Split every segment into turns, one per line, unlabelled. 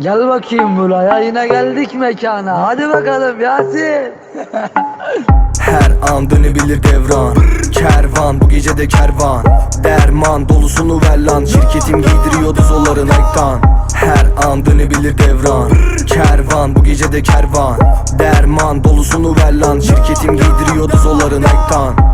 Gel bakayım buraya yine geldik mekana. Hadi bakalım Yasin.
Her an dönebilir devran. Kervan bu gece de kervan. Derman dolusunu ver lan. Şirketim giydiriyordu zolların ektan Her an dönebilir devran. Kervan bu gece de kervan. Derman dolusunu ver lan. Şirketim giydiriyordu zolların ektan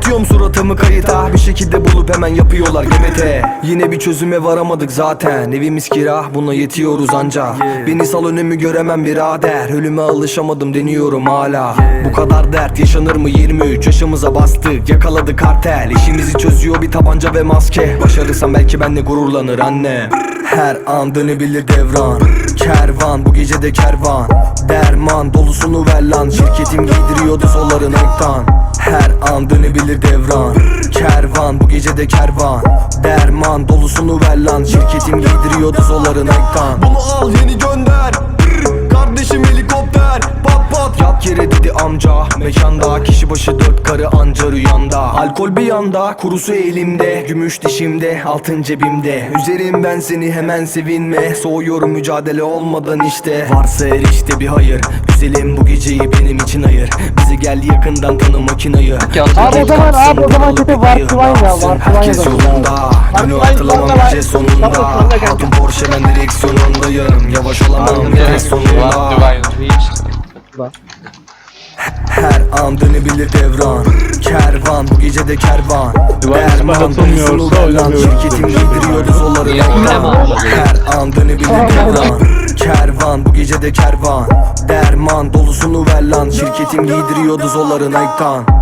Kapatıyorum suratımı kayıta. Bir şekilde bulup hemen yapıyorlar gebete Yine bir çözüme varamadık zaten. Evimiz kira buna yetiyoruz anca Beni sal önümü göremem birader. Ölüme alışamadım deniyorum hala. Bu kadar dert yaşanır mı? 23 yaşımıza bastık. Yakaladı kartel. İşimizi çözüyor bir tabanca ve maske. Başarırsam belki benle gururlanır annem Her an dönebilir devran. Kervan bu gece de kervan. Derman dolusunu ver lan. Şirketim giydiriyordu solların ektan Her an dönebilir devran. Kervan bu gece de kervan. Derman dolusunu ver lan. Şirketim giydiriyordu zolların ektan Bunu al yeni gönder. Kardeşim helikopter Pat Yat yere dedi amca. Mekanda kişi başı dört karı anca rüyanda Alkol bir yanda Kurusu elimde. Gümüş dişimde Altın cebimde. Üzerim ben seni hemen sevinme. Soğuyorum mücadele olmadan işte. Varsa her işte bir hayır. Güzelim bu geceyi benim için ayır. Bizi gel yakından tanı makinayı
Abi o zaman abi o zaman kötü Varsıvan ya Varsıvan
Herkes yolunda. Günü hatırlamam gece sonunda. Hatun Porsche ben direksiyonundayım Yavaş olamam vites sonunda her an dönebilir devran. Kervan bu gece de kervan. Derman dolusunu ver lan Şirketim giydiriyordu zolları ekran Her an dönebilir devran. Kervan bu gece de kervan. Derman dolusunu ver lan. Şirketim giydiriyordu zolların ekran